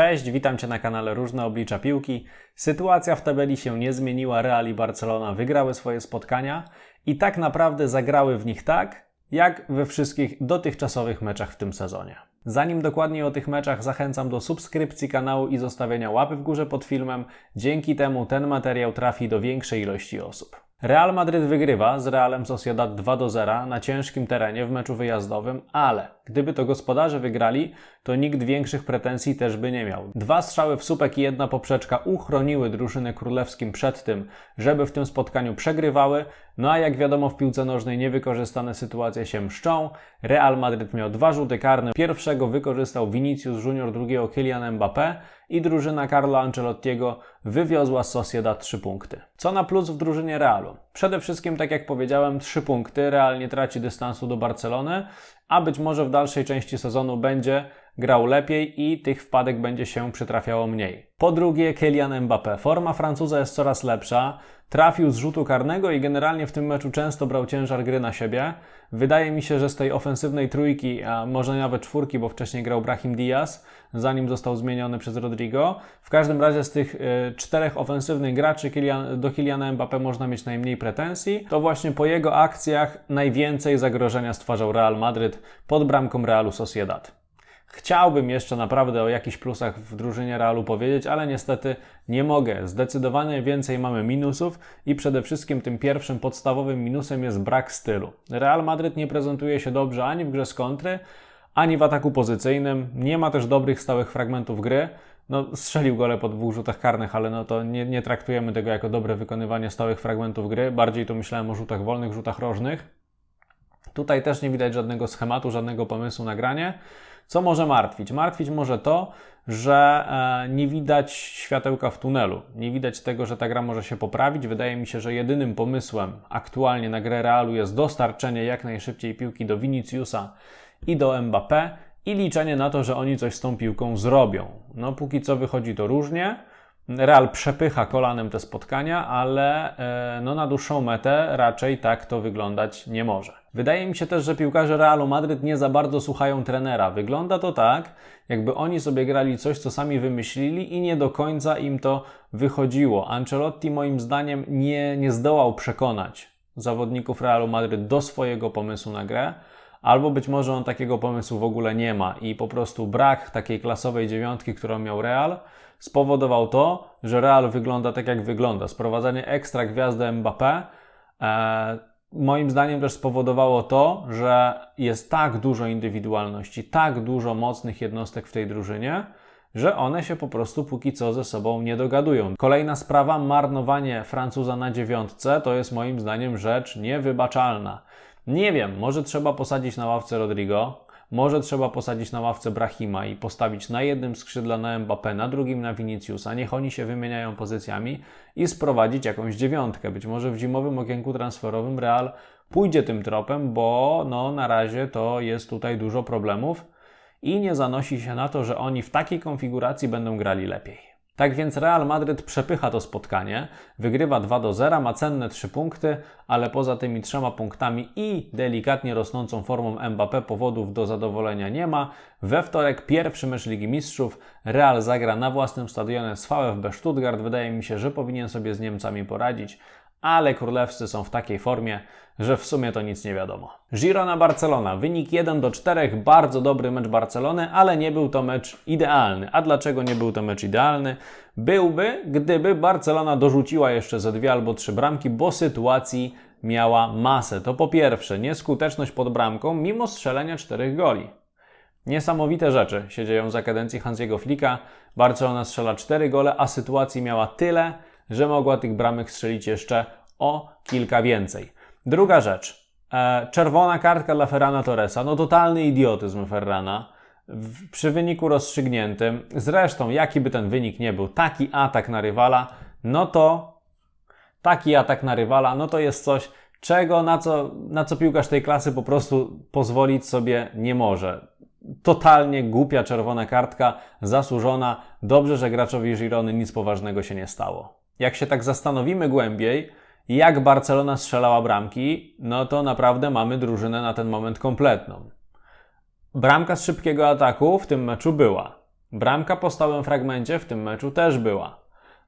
Cześć, witam Cię na kanale Różne Oblicza Piłki. Sytuacja w tabeli się nie zmieniła, Real i Barcelona wygrały swoje spotkania i tak naprawdę zagrały w nich tak, jak we wszystkich dotychczasowych meczach w tym sezonie. Zanim dokładniej o tych meczach, zachęcam do subskrypcji kanału i zostawienia łapy w górze pod filmem. Dzięki temu ten materiał trafi do większej ilości osób. Real Madryt wygrywa z Realem Sociedad 2 do 0 na ciężkim terenie w meczu wyjazdowym, ale gdyby to gospodarze wygrali, to nikt większych pretensji też by nie miał. Dwa strzały w słupek i jedna poprzeczka uchroniły drużyny królewskim przed tym, żeby w tym spotkaniu przegrywały, no a jak wiadomo w piłce nożnej niewykorzystane sytuacje się mszczą. Real Madryt miał dwa rzuty karne. Pierwszego wykorzystał Vinicius Junior, drugiego Kylian Mbappé i drużyna Carlo Ancelottiego wywiozła Sociedad 3 punkty. Co na plus w drużynie Realu? Przede wszystkim, tak jak powiedziałem, 3 punkty. Real nie traci dystansu do Barcelony, a być może w dalszej części sezonu będzie grał lepiej i tych wpadek będzie się przytrafiało mniej. Po drugie, Kylian Mbappé. Forma Francuza jest coraz lepsza. Trafił z rzutu karnego i generalnie w tym meczu często brał ciężar gry na siebie. Wydaje mi się, że z tej ofensywnej trójki, a może nawet czwórki, bo wcześniej grał Brahim Diaz, zanim został zmieniony przez Rodrigo. W każdym razie z tych y, czterech ofensywnych graczy Kylian, do Kyliana Mbappé można mieć najmniej pretensji. To właśnie po jego akcjach najwięcej zagrożenia stwarzał Real Madryt pod bramką Realu Sociedad. Chciałbym jeszcze naprawdę o jakichś plusach w drużynie Realu powiedzieć, ale niestety nie mogę. Zdecydowanie więcej mamy minusów i przede wszystkim tym pierwszym podstawowym minusem jest brak stylu. Real Madryt nie prezentuje się dobrze ani w grze z kontry, ani w ataku pozycyjnym. Nie ma też dobrych stałych fragmentów gry. No, strzelił gole po dwóch rzutach karnych, ale no to nie, nie traktujemy tego jako dobre wykonywanie stałych fragmentów gry. Bardziej to myślałem o rzutach wolnych, rzutach rożnych. Tutaj też nie widać żadnego schematu, żadnego pomysłu na granie. Co może martwić? Martwić może to, że e, nie widać światełka w tunelu. Nie widać tego, że ta gra może się poprawić. Wydaje mi się, że jedynym pomysłem aktualnie na grę Realu jest dostarczenie jak najszybciej piłki do Viniciusa i do Mbappé i liczenie na to, że oni coś z tą piłką zrobią. No póki co wychodzi to różnie. Real przepycha kolanem te spotkania, ale e, no, na dłuższą metę raczej tak to wyglądać nie może. Wydaje mi się też, że piłkarze Realu Madryt nie za bardzo słuchają trenera. Wygląda to tak, jakby oni sobie grali coś, co sami wymyślili i nie do końca im to wychodziło. Ancelotti moim zdaniem nie, nie zdołał przekonać zawodników Realu Madryt do swojego pomysłu na grę albo być może on takiego pomysłu w ogóle nie ma i po prostu brak takiej klasowej dziewiątki, którą miał Real, spowodował to, że Real wygląda tak jak wygląda. Sprowadzenie ekstra gwiazdy Mbappé e, moim zdaniem też spowodowało to, że jest tak dużo indywidualności, tak dużo mocnych jednostek w tej drużynie, że one się po prostu póki co ze sobą nie dogadują. Kolejna sprawa, marnowanie Francuza na dziewiątce, to jest moim zdaniem rzecz niewybaczalna. Nie wiem, może trzeba posadzić na ławce Rodrigo, może trzeba posadzić na ławce Brahima i postawić na jednym skrzydle na Mbappé, na drugim na Viniciusa, niech oni się wymieniają pozycjami i sprowadzić jakąś dziewiątkę. Być może w zimowym okienku transferowym Real pójdzie tym tropem, bo no, na razie to jest tutaj dużo problemów i nie zanosi się na to, że oni w takiej konfiguracji będą grali lepiej. Tak więc Real Madryt przepycha to spotkanie, wygrywa 2 do 0, ma cenne 3 punkty, ale poza tymi trzema punktami i delikatnie rosnącą formą Mbappé powodów do zadowolenia nie ma. We wtorek pierwszy mecz Ligi Mistrzów. Real zagra na własnym stadionie z VfB Stuttgart. Wydaje mi się, że powinien sobie z Niemcami poradzić ale królewscy są w takiej formie, że w sumie to nic nie wiadomo. Girona Barcelona, wynik 1 do 4, bardzo dobry mecz Barcelony, ale nie był to mecz idealny. A dlaczego nie był to mecz idealny? Byłby, gdyby Barcelona dorzuciła jeszcze ze dwie albo trzy bramki, bo sytuacji miała masę. To po pierwsze, nieskuteczność pod bramką, mimo strzelenia czterech goli. Niesamowite rzeczy się dzieją za kadencji Hansiego Flicka. Barcelona strzela 4 gole, a sytuacji miała tyle, że mogła tych bramek strzelić jeszcze o kilka więcej. Druga rzecz. E, czerwona kartka dla Ferrana Torresa. No totalny idiotyzm Ferrana. Przy wyniku rozstrzygniętym. Zresztą, jaki by ten wynik nie był, taki atak na rywala, no to taki atak na rywala, no to jest coś, czego, na co, na co piłkarz tej klasy po prostu pozwolić sobie nie może. Totalnie głupia czerwona kartka, zasłużona. Dobrze, że graczowi Girony nic poważnego się nie stało jak się tak zastanowimy głębiej, jak Barcelona strzelała bramki, no to naprawdę mamy drużynę na ten moment kompletną. Bramka z szybkiego ataku w tym meczu była. Bramka po stałym fragmencie w tym meczu też była.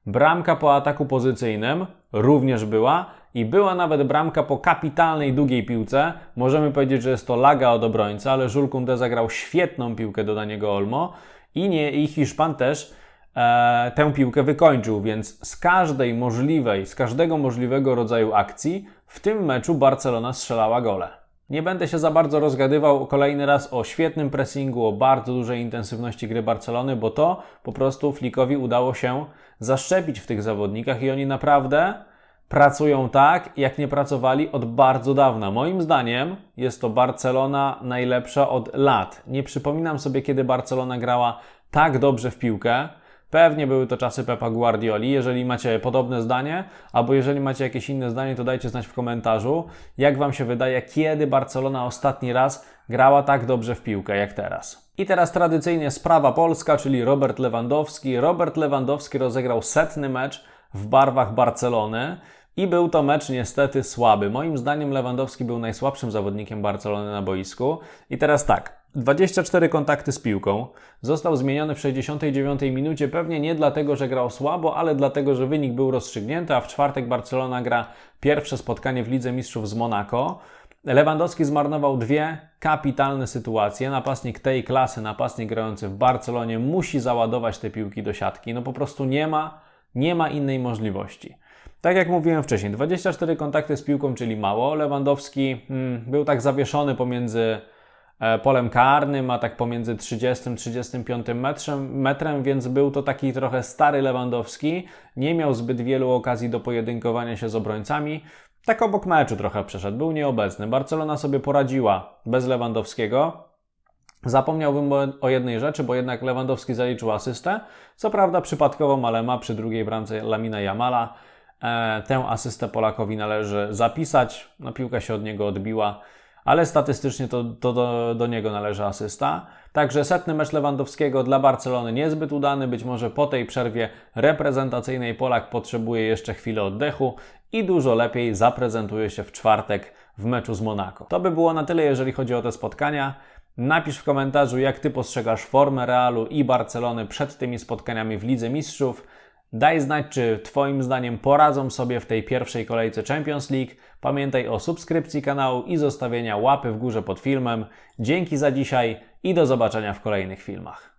Bramka po ataku pozycyjnym również była i była nawet bramka po kapitalnej długiej piłce. Możemy powiedzieć, że jest to laga od obrońcy, ale Jules Koundé zagrał świetną piłkę do Daniego Olmo i, nie, i Hiszpan też e, tę piłkę wykończył, więc z każdej możliwej, z każdego możliwego rodzaju akcji w tym meczu Barcelona strzelała gole. Nie będę się za bardzo rozgadywał kolejny raz o świetnym pressingu, o bardzo dużej intensywności gry Barcelony, bo to po prostu Flikowi udało się zaszczepić w tych zawodnikach i oni naprawdę pracują tak, jak nie pracowali od bardzo dawna. Moim zdaniem jest to Barcelona najlepsza od lat. Nie przypominam sobie, kiedy Barcelona grała tak dobrze w piłkę. Pewnie były to czasy Pepa Guardioli. Jeżeli macie podobne zdanie, albo jeżeli macie jakieś inne zdanie, to dajcie znać w komentarzu, jak Wam się wydaje, kiedy Barcelona ostatni raz grała tak dobrze w piłkę jak teraz. I teraz tradycyjnie sprawa polska, czyli Robert Lewandowski. Robert Lewandowski rozegrał setny mecz w barwach Barcelony. I był to mecz niestety słaby. Moim zdaniem Lewandowski był najsłabszym zawodnikiem Barcelony na boisku. I teraz tak, 24 kontakty z piłką. Został zmieniony w 69 minucie, pewnie nie dlatego, że grał słabo, ale dlatego, że wynik był rozstrzygnięty, a w czwartek Barcelona gra pierwsze spotkanie w Lidze Mistrzów z Monaco. Lewandowski zmarnował dwie kapitalne sytuacje. Napastnik tej klasy, napastnik grający w Barcelonie musi załadować te piłki do siatki. No po prostu nie ma, nie ma innej możliwości. Tak jak mówiłem wcześniej, 24 kontakty z piłką, czyli mało. Lewandowski hmm, był tak zawieszony pomiędzy polem karnym, a tak pomiędzy 30-35 metrem, metrem, więc był to taki trochę stary Lewandowski. Nie miał zbyt wielu okazji do pojedynkowania się z obrońcami. Tak obok meczu trochę przeszedł, był nieobecny. Barcelona sobie poradziła bez Lewandowskiego. Zapomniałbym o jednej rzeczy, bo jednak Lewandowski zaliczył asystę. Co prawda przypadkową, ale ma przy drugiej bramce Lamina Jamala. E, tę asystę Polakowi należy zapisać. No, piłka się od niego odbiła, ale statystycznie to, to do, do niego należy asysta. Także setny mecz Lewandowskiego dla Barcelony niezbyt udany. Być może po tej przerwie reprezentacyjnej Polak potrzebuje jeszcze chwilę oddechu i dużo lepiej zaprezentuje się w czwartek w meczu z Monaco. To by było na tyle, jeżeli chodzi o te spotkania. Napisz w komentarzu, jak Ty postrzegasz formę Realu i Barcelony przed tymi spotkaniami w Lidze Mistrzów. Daj znać, czy Twoim zdaniem poradzą sobie w tej pierwszej kolejce Champions League. Pamiętaj o subskrypcji kanału i zostawienia łapy w górze pod filmem. Dzięki za dzisiaj i do zobaczenia w kolejnych filmach.